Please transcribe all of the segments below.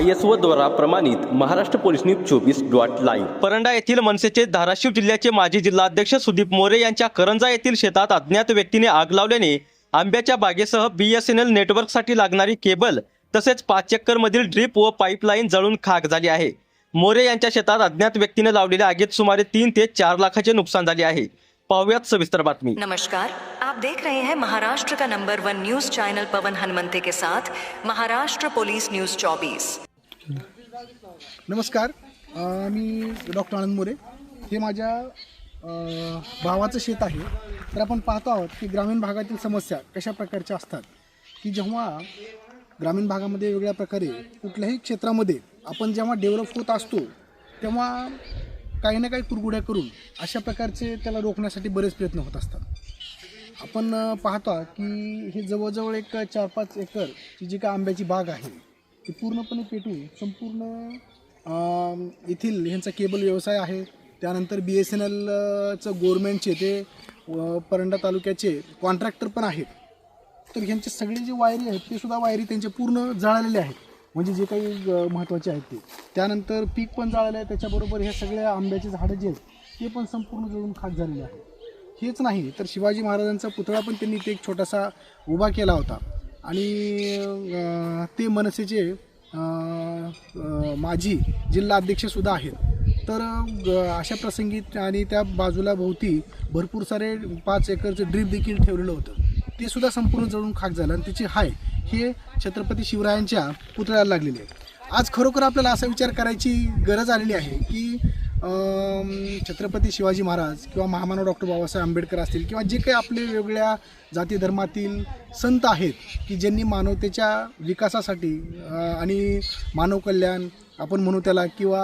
I S O द्वारा प्रमाणित Maharashtra police news चोवीस डॉट लाईव्ह परंडा येथील मनसेचे धाराशिव जिल्ह्याचे माजी जिल्हाध्यक्ष सुदीप मोरे यांच्या करंजा येथील शेतात अज्ञात व्यक्तीने आग लावल्याने आंब्याच्या बागेसह बी एस एन एल नेटवर्कसाठी लागणारी केबल तसेच पाच चक्करमधील ड्रीप व पाईपलाईन जळून खाक झाली आहे. मोरे यांच्या शेतात अज्ञात व्यक्तीने लावलेल्या आगीत सुमारे तीन ते चार लाखाचे नुकसान झाले आहे. पाहुयात सविस्तर बातमी. नमस्कार. आप देख रहे हैं महाराष्ट्र का number one news channel Pawan Hanumante के साथ महाराष्ट्र पुलिस न्यूज 24 नमस्कार. अ, मी डॉक्टर आनंद मोरे. हे माझ्या अ, भावाचं शेत आहे. तर आपण पाहतो आहोत की ग्रामीण भागातील समस्या कशा प्रकारच्या असतात. की जेव्हा ग्रामीण भागामध्ये वेगळ्या प्रकारे कुठल्याही क्षेत्रामध्ये आपण जेव्हा डेव्हलप होत असतो तेव्हा काही ना काही कुरगुड्या करून अशा प्रकारचे त्याला रोखण्यासाठी बरेच प्रयत्न होत असतात. आपण अ, पाहतो की हे जवळजवळ एक चार पाच एकरची जी काय आंब्याची बाग आहे ती पूर्णपणे पेटून संपूर्ण येथील ह्यांचा केबल व्यवसाय आहे. त्यानंतर बी एस एन एलचं गोरमेंटचे ते व परंडा तालुक्याचे कॉन्ट्रॅक्टर पण आहेत. तर ह्यांचे सगळे जे वायरी आहेत ते सुद्धा वायरी त्यांचे पूर्ण जळालेले आहेत. म्हणजे जे काही महत्त्वाचे आहेत ते. त्यानंतर पीक पण जळालं आहे. त्याच्याबरोबर ह्या सगळ्या आंब्याचे झाडं जे आहेत ते पण संपूर्ण जळून खाक झालेले आहेत. हेच नाही तर शिवाजी महाराजांचा पुतळा पण त्यांनी ते एक छोटासा उभा केला होता. आणि ते मनसेचे माजी जिल्हा अध्यक्षसुद्धा आहेत. तर अशा प्रसंगी आणि त्या बाजूला भोवती भरपूर सारे पाच एकरचं ड्रीप देखील ठेवलेलं होतं. ते सुद्धा संपूर्ण जळून खाक झालं आणि त्याची हाय हे छत्रपती शिवरायांच्या पुतळ्याला लागलेली आहे. आज खरोखर आपल्याला असा विचार करायची गरज आलेली आहे की छत्रपती शिवाजी महाराज किंवा महामानव डॉक्टर बाबासाहेब आंबेडकर असतील किंवा जे काही आपले वेगवेगळ्या जाती धर्मातील संत आहेत की ज्यांनी मानवतेच्या विकासासाठी आणि मानव कल्याण आपण म्हणू त्याला किंवा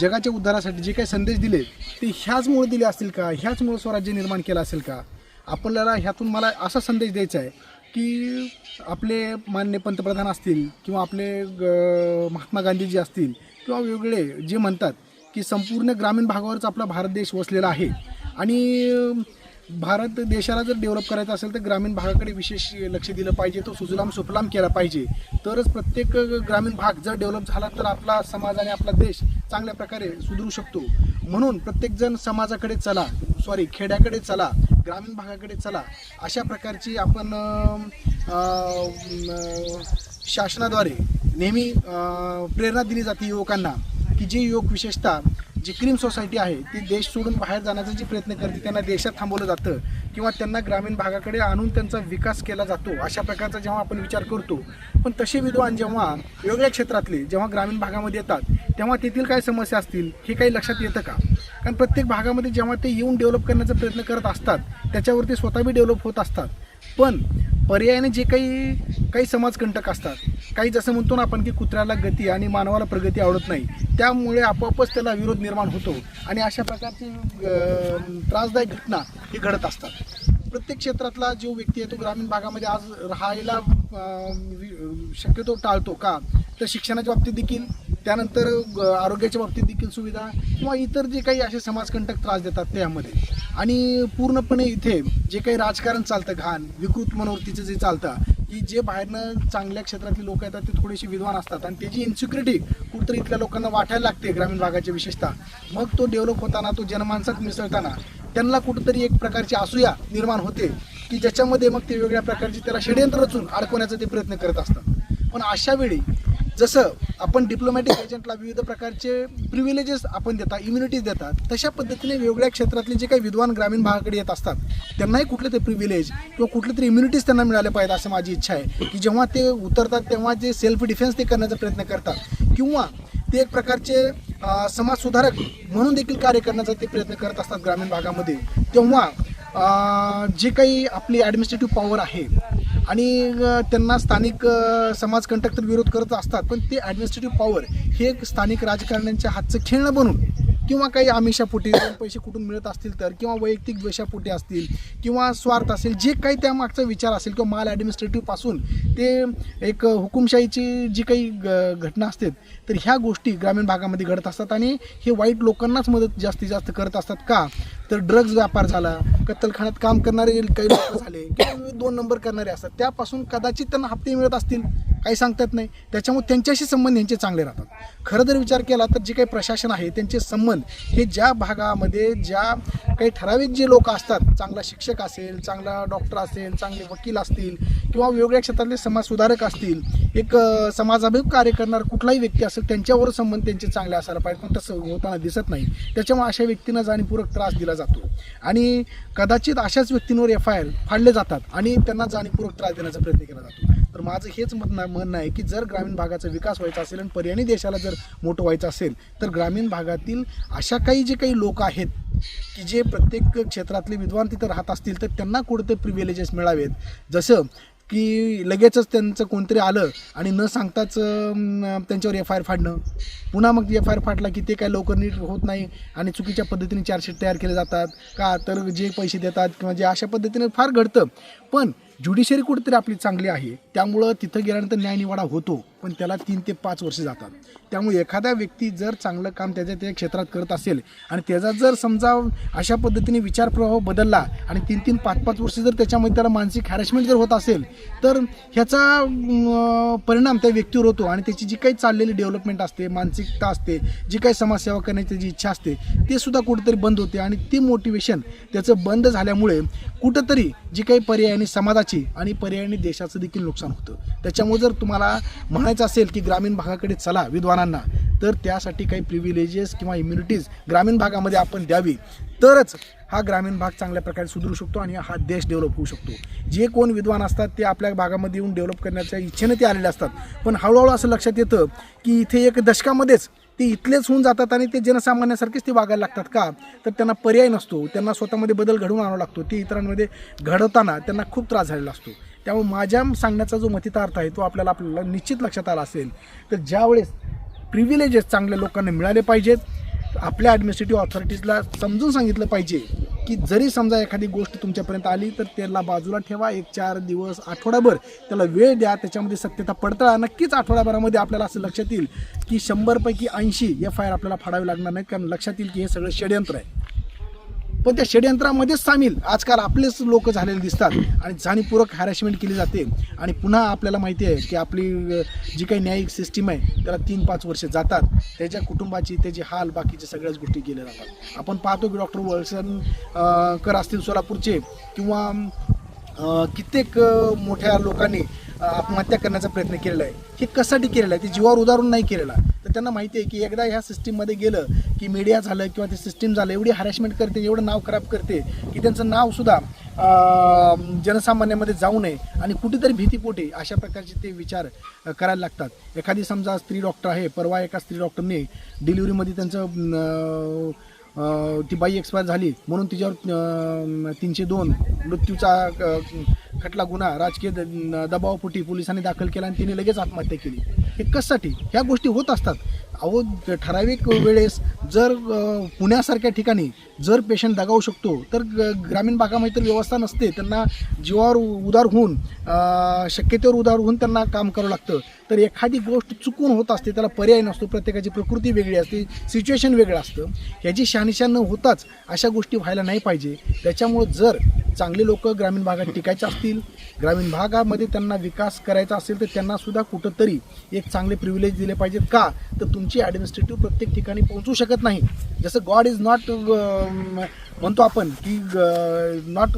जगाच्या उद्धारासाठी जे काही संदेश दिले ते ह्याचमुळे दिले असतील का? ह्याचमुळे स्वराज्य निर्माण केलं असेल का? आपल्याला ह्यातून मला असा संदेश द्यायचा आहे की आपले मान्य पंतप्रधान असतील किंवा आपले ग- महात्मा गांधीजी असतील किंवा वेगळे जे म्हणतात की संपूर्ण ग्रामीण भागावरच आपला भारत देश वसलेला आहे. आणि भारत देशाला जर डेव्हलप करायचं असेल तर ग्रामीण भागाकडे विशेष लक्ष दिलं पाहिजे तो सुजलाम सुफलाम केला पाहिजे. तरच प्रत्येक ग्रामीण भाग जर डेव्हलप झाला तर आपला समाज आणि आपला देश चांगल्या प्रकारे सुधरू शकतो. म्हणून प्रत्येकजण समाजाकडे चला सॉरी खेड्याकडे चला ग्रामीण भागाकडे चला अशा प्रकारची आपण शासनाद्वारे नेहमी प्रेरणा दिली जाते युवकांना. की जे युवक विशेषतः जी क्रीम सोसायटी आहे ती देश सोडून बाहेर जाण्याचा जे प्रयत्न करते त्यांना देशात थांबवलं जातं किंवा त्यांना ग्रामीण भागाकडे आणून त्यांचा विकास केला जातो अशा प्रकारचा जेव्हा आपण विचार करतो पण तसे विद्वान जेव्हा वेगवेगळ्या क्षेत्रातले जेव्हा ग्रामीण भागामध्ये येतात तेव्हा तेथील काय समस्या असतील हे काही लक्षात येतं का? कारण प्रत्येक भागामध्ये जेव्हा ते येऊन डेव्हलप करण्याचा प्रयत्न करत असतात त्याच्यावरती स्वतः बी डेव्हलप होत असतात. पण पर्यायाने जे काही काही समाजकंटक असतात काही जसं म्हणतो ना आपण की कुत्र्याला गती आणि मानवाला प्रगती आवडत नाही. त्यामुळे आपोआपच त्याला विरोध निर्माण होतो आणि अशा प्रकारची त्रासदायक घटना ही घडत असतात. प्रत्येक क्षेत्रातला जो व्यक्ती आहे तो ग्रामीण भागामध्ये आज राहायला वि- शक्यतो टाळतो का? तर शिक्षणाच्या बाबतीत देखील त्यानंतर आरोग्याच्या बाबतीत देखील सुविधा किंवा इतर जे काही असे समाजकंटक त्रास देतात त्यामध्ये आणि पूर्णपणे इथे जे काही राजकारण चालतं घाण विकृत मनोवृत्तीचं जे चालतं की जे बाहेरनं चांगल्या क्षेत्रातली लोक येतात ते थोडीशी विद्वान असतात. आणि त्याची इन्सिक्युरिटी कुठंतरी इथल्या लोकांना वाटायला लागते ग्रामीण भागाच्या विशेषतः. मग तो डेव्हलप होताना तो जनमानसात मिसळताना त्यांना कुठंतरी एक प्रकारची असूया निर्माण होते की ज्याच्यामध्ये मग ते वेगळ्या प्रकारची त्याला षडयंत्र रचून अडकवण्याचा ते प्रयत्न करत असतात. पण अशा वेळी जसं आपण डिप्लोमॅटिक एजंटला विविध प्रकारचे प्रिव्हिलेजेस आपण देतात इम्युनिटीज देतात तशा पद्धतीने वेगवेगळ्या क्षेत्रातले जे काही विद्वान ग्रामीण भागाकडे येत असतात त्यांनाही कुठले तरी प्रिव्हिलेज किंवा कुठले तरी इम्युनिटीज त्यांना मिळाले पाहिजे असं माझी इच्छा आहे. की जेव्हा ते उतरतात तेव्हा जे सेल्फ डिफेन्स ते करण्याचा प्रयत्न करतात किंवा ते एक प्रकारचे समाजसुधारक म्हणून देखील कार्य करण्याचा ते प्रयत्न करत असतात ग्रामीण भागामध्ये तेव्हा जे काही आपली ॲडमिनिस्ट्रेटिव्ह पॉवर आहे आणि त्यांना स्थानिक समाजकंटक तर विरोध करत असतात पण ते ॲडमिनिस्ट्रेटिव्ह पॉवर हे एक स्थानिक राजकारण्यांच्या हातचं खेळणं बनून किंवा काही आमिषापोटी पैसे कुठून मिळत असतील तर किंवा वैयक्तिक द्वेषापोटी असतील किंवा स्वार्थ असेल जे काही त्यामागचा विचार असेल किंवा माल ॲडमिनिस्ट्रेटिव्हपासून ते एक हुकुमशाहीची जी काही ग- घटना असते तर ह्या गोष्टी ग्रामीण भागामध्ये घडत असतात आणि हे वाईट लोकांनाच मदत जास्तीत जास्त करत असतात का? तर ड्रग्ज व्यापार झाला कत्तलखान्यात काम करणारे काही लोक झाले किंवा दोन नंबर करणारे असतात त्यापासून कदाचित त्यांना हप्ते मिळत असतील काही सांगतात नाही. त्याच्यामुळे त्यांच्याशी संबंध यांचे चांगले राहतात. खरं जर विचार केला तर जे काही प्रशासन आहे त्यांचे संबंध हे ज्या भागामध्ये ज्या काही ठराविक जे लोक असतात चांगला शिक्षक असेल चांगला डॉक्टर असेल चांगले वकील असतील किंवा वेगवेगळ्या क्षेत्रातले समाजसुधारक असतील एक अ, समाजाभिमुख कार्य करणारा कुठलाही व्यक्ती असेल त्यांच्यावर संबंध त्यांचे चांगले असायला पाहिजे पण तसं होताना दिसत नाही. त्याच्यामुळे अशा व्यक्तींना जाणीवपूर्वक त्रास दिला जातो. आणि कदाचित अशाच व्यक्तींवर एफ आय आर फाडले जातात आणि त्यांना जाणीवपूर्वक त्रास देण्याचा प्रयत्न केला जातो. तर माझं हेच म्हणणं म्हणणं आहे की जर ग्रामीण भागाचा विकास व्हायचा असेल आणि पर्यायी देशाला जर मोठं व्हायचं असेल तर ग्रामीण भागातील अशा काही जे काही लोक आहेत की जे प्रत्येक क्षेत्रातले विद्वान तिथं राहत असतील तर त्यांना कुठं प्रिव्हिलेजेस मिळावेत. जसं की लगेचच त्यांचं कोणतरी आलं आणि न सांगताच त्यांच्यावर एफ आय आर फाडणं. पुन्हा मग एफ आय आर फाडला की ते काय लवकर नीट होत नाही आणि चुकीच्या पद्धतीने चार्जशीट तयार केले जातात. का तर जे पैसे देतात किंवा जे अशा पद्धतीने फार घडतं. पण ज्युडिशरी कुठेतरी आपली चांगली आहे. त्यामुळं तिथं गेल्यानंतर न्यायनिवाडा होतो. पण त्याला तीन ते पाच वर्ष जातात. त्यामुळे एखादा व्यक्ती जर चांगलं काम त्याच्या त्या क्षेत्रात करत असेल आणि त्याचा जर समजा अशा पद्धतीने विचार प्रवाह बदलला आणि तीन तीन पाच पाच वर्ष जर त्याच्यामध्ये त्याला मानसिक हॅरेसमेंट जर होत असेल तर ह्याचा परिणाम त्या व्यक्तीवर होतो आणि त्याची जी काही चाललेली डेव्हलपमेंट असते मानसिकता असते जी काही समाजसेवा करण्याची जी इच्छा असते ते सुद्धा कुठंतरी बंद होते आणि ती मोटिवेशन त्याचं बंद झाल्यामुळे कुठंतरी जी काही पर्यायाने समाजाची आणि पर्यायाने देशाचं देखील नुकसान होतं. त्याच्यामुळे जर तुम्हाला म्हणायचं असेल की ग्रामीण भागाकडे चला विद्वानांना तर त्यासाठी काही प्रिव्हिलेजेस किंवा इम्युनिटीज ग्रामीण भागामध्ये आपण द्यावी. तरच हा ग्रामीण भाग चांगल्या प्रकारे सुधरू शकतो आणि हा देश डेव्हलप होऊ शकतो. जे कोण विद्वान असतात ते आपल्या भागामध्ये येऊन डेव्हलप करण्याच्या इच्छेने ते आलेले असतात. पण हळूहळू असं लक्षात येतं की इथे एक दशकामध्येच ते इथलेच होऊन जातात आणि ते जनसामान्यासारखेच ते वागायला लागतात का? तर त्यांना पर्याय नसतो. त्यांना स्वतःमध्ये बदल घडवून आणावा लागतो. ते इतरांमध्ये घडवताना त्यांना खूप त्रास झालेला असतो. त्यामुळे माझ्या सांगण्याचा जो मथितार्थ आहे तो आपल्याला आपल्याला निश्चित लक्षात आला असेल. तर ज्यावेळेस प्रिव्हिलेजेस चांगल्या लोकांना मिळाले पाहिजेत आपल्या ॲडमिनिस्ट्रेटिव्ह ऑथॉरिटीजला समजून सांगितलं पाहिजे की जरी समजा एखादी गोष्ट तुमच्यापर्यंत आली तर त्याला बाजूला ठेवा. एक चार दिवस आठवडाभर त्याला वेळ द्या. त्याच्यामध्ये सत्यता पडताळा. नक्कीच आठवड्याभरामध्ये आपल्याला असं लक्षात येईल की शंभरपैकी ऐंशी एफ आय आर आपल्याला फाडावे लागणार नाहीत. कारण लक्षात येईल की हे सगळं षडयंत्र आहे. पण त्या षडयंत्रामध्येच सामील. आजकाल आपलेच लोक झालेले दिसतात. आणि जाणीवपूर्वक हॅरॅशमेंट केली जाते. आणि पुन्हा आपल्याला माहिती आहे की आपली जी काही न्यायिक सिस्टीम आहे त्याला तीन पाच वर्षे जातात. त्याच्या कुटुंबाची त्याचे हाल बाकीच्या सगळ्याच गोष्टी केल्या जातात. आपण पाहतो की डॉक्टर वळसन कर असतील सोलापूरचे किंवा कित्येक मोठ्या लोकांनी आत्महत्या करण्याचा प्रयत्न केलेला आहे. हे कशासाठी केलेलं आहे? ते जीवावर उदाहरण नाही केलेला तर त्यांना माहिती आहे की एकदा ह्या सिस्टीममध्ये गेलं की मीडिया झालं किंवा ते सिस्टीम झालं एवढी हॅरेसमेंट करते एवढं नाव खराब करते की त्यांचं नावसुद्धा जनसामान्यामध्ये जाऊ नये आणि कुठेतरी भीतीपोटी अशा प्रकारचे ते विचार करायला लागतात. एखादी समजा स्त्री डॉक्टर आहे परवा एका स्त्री डॉक्टरने डिलिव्हरीमध्ये त्यांचं ती बाई एक्सपायर झाली म्हणून तिच्यावर तीनशे दोन मृत्यूचा खटला गुन्हा राजकीय द- पोलिसांनी दाखल केला आणि तिने लगेच आत्महत्या केली. हे कशासाठी? ह्या गोष्टी होत असतात. अहो ठराविक वेळेस जर पुण्यासारख्या ठिकाणी जर पेशंट दगावू शकतो तर ग- ग्रामीण भागामध्ये तर व्यवस्था नसते. त्यांना जीवावर उदार होऊन शक्यतेवर उदार होऊन त्यांना काम करावं लागतं. तर एखादी गोष्ट चुकून होत असते त्याला पर्याय नसतो प्रत्येकाची प्रकृती वेगळी असते सिच्युएशन वेगळं असतं. ह्याची शहानिशा न होताच अशा गोष्टी व्हायला नाही पाहिजे. त्याच्यामुळं जर चांगले लोक ग्रामीण भागात टिकायचे असतील ग्रामीण भागामध्ये त्यांना विकास करायचा असेल तर त्यांना सुद्धा कुठंतरी एक चांगले प्रिव्हिलेज दिले पाहिजेत का? तर तुमची ॲडमिनिस्ट्रेटिव्ह प्रत्येक ठिकाणी पोहोचू शकत नाही. जसं गॉड इज नॉट म्हणतो आपण की not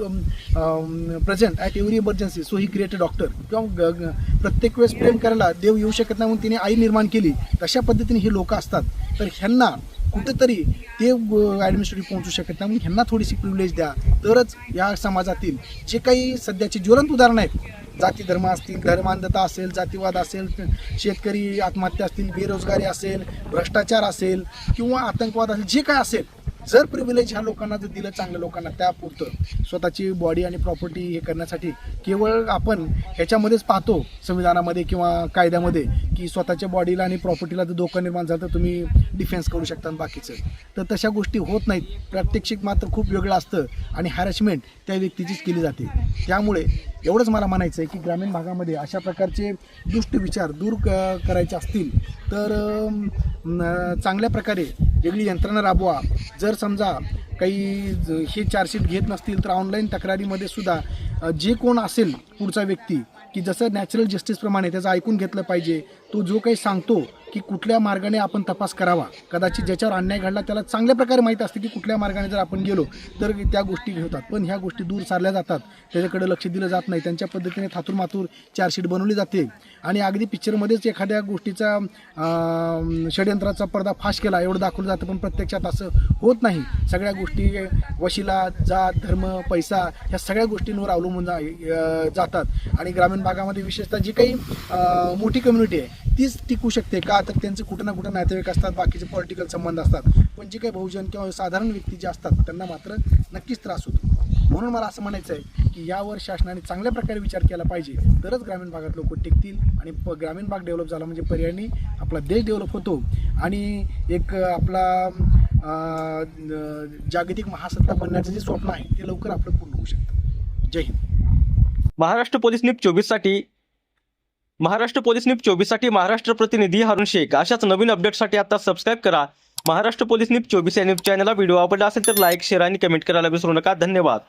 present at every emergency so he create a doctor किंवा ग- प्रत्येक वेळेस प्रेम करायला देव येऊ शकत नाही म्हणून तिने आई निर्माण केली. तशा पद्धतीने हे लोक असतात. तर ह्यांना कुठेतरी ते ॲडमिनिस्ट्रेटिव्ह पोहोचू शकत नाही. म्हणून ह्यांना थोडीशी प्रिव्हिलेज द्या. तरच या समाजातील जे काही सध्याचे ज्वलंत उदाहरणं आहेत जाती धर्म असतील धर्मांधता असेल जातीवाद असेल शेतकरी आत्महत्या असतील बेरोजगारी असेल भ्रष्टाचार असेल किंवा आतंकवाद असेल जे काय असेल जर प्रिव्हिलेज ह्या लोकांना जर दिलं चांगल्या लोकांना त्यापुरतं स्वतःची बॉडी आणि प्रॉपर्टी हे करण्यासाठी केवळ आपण ह्याच्यामध्येच पाहतो संविधानामध्ये किंवा कायद्यामध्ये की स्वतःच्या बॉडीला आणि प्रॉपर्टीला जर धोका निर्माण झाला तर तुम्ही डिफेन्स करू शकता बाकीचं. तर तशा गोष्टी होत नाहीत. प्रात्यक्षिक मात्र खूप वेगळं असतं आणि हॅरॅसमेंट त्या व्यक्तीचीच केली जाते. त्यामुळे एवढंच मला म्हणायचं आहे की ग्रामीण भागामध्ये अशा प्रकारचे दुष्ट विचार दूर क करायचे असतील तर चांगल्या प्रकारे वेगळी यंत्रणा राबवा. जर समजा काही ज- हे चार्जशीट घेत नसतील तर ऑनलाईन तक्रारीमध्ये सुद्धा जे कोण असेल पुढचा व्यक्ती की जसं नॅचरल जस्टिसप्रमाणे त्याचं ऐकून घेतलं पाहिजे तो जो काही सांगतो की कुठल्या मार्गाने आपण तपास करावा कदाचित ज्याच्यावर अन्याय घडला त्याला चांगल्या प्रकारे माहीत असते की कुठल्या मार्गाने जर आपण गेलो तर त्या गोष्टी होतात. पण ह्या गोष्टी दूर सारल्या जातात. त्याच्याकडे लक्ष दिलं जात नाही. त्यांच्या पद्धतीने थातूर मातूर चार्जशीट बनवली जाते. आणि अगदी पिक्चरमध्येच एखाद्या गोष्टीचा षडयंत्राचा पडदा फाश केला एवढं दाखवलं जातं पण प्रत्यक्षात असं होत नाही. सगळ्या गोष्टी वशिला जात धर्म पैसा ह्या सगळ्या गोष्टींवर अवलंबून जा जातात. आणि ग्रामीण भागामध्ये विशेषतः जी काही मोठी कम्युनिटी आहे तीच टिकू शकते का? तर त्यांचे कुठं ना कुठं नातेवाईक असतात बाकीचे पॉलिटिकल संबंध असतात. पण जे काही बहुजन किंवा साधारण व्यक्ती जे असतात त्यांना मात्र नक्कीच त्रास होतो. म्हणून मला असं म्हणायचं आहे की यावर शासनाने चांगल्या प्रकारे विचार केला पाहिजे. तरच ग्रामीण भागात लोक टिकतील आणि प ग्रामीण भाग डेव्हलप झाला म्हणजे पर्यायाने आपला देश डेव्हलप होतो. आणि एक आपला जागतिक महासत्ता बनण्याचं जे स्वप्न आहे ते लवकर आपलं पूर्ण होऊ शकतं. जय हिंद. महाराष्ट्र पोलीस न्यूज चोवीससाठी महाराष्ट्र पोलीस न्यूज चोवीससाठी महाराष्ट्र प्रतिनिधी हरुण शेख. अशाच नवीन अपडेटसाठी आता सबस्क्राईब करा. महाराष्ट्र पोलीस न्यूज चोवीस या न्यूज चॅनलला व्हिडिओ आवडला असेल तर लाईक शेअर आणि कमेंट करायला विसरू नका. धन्यवाद.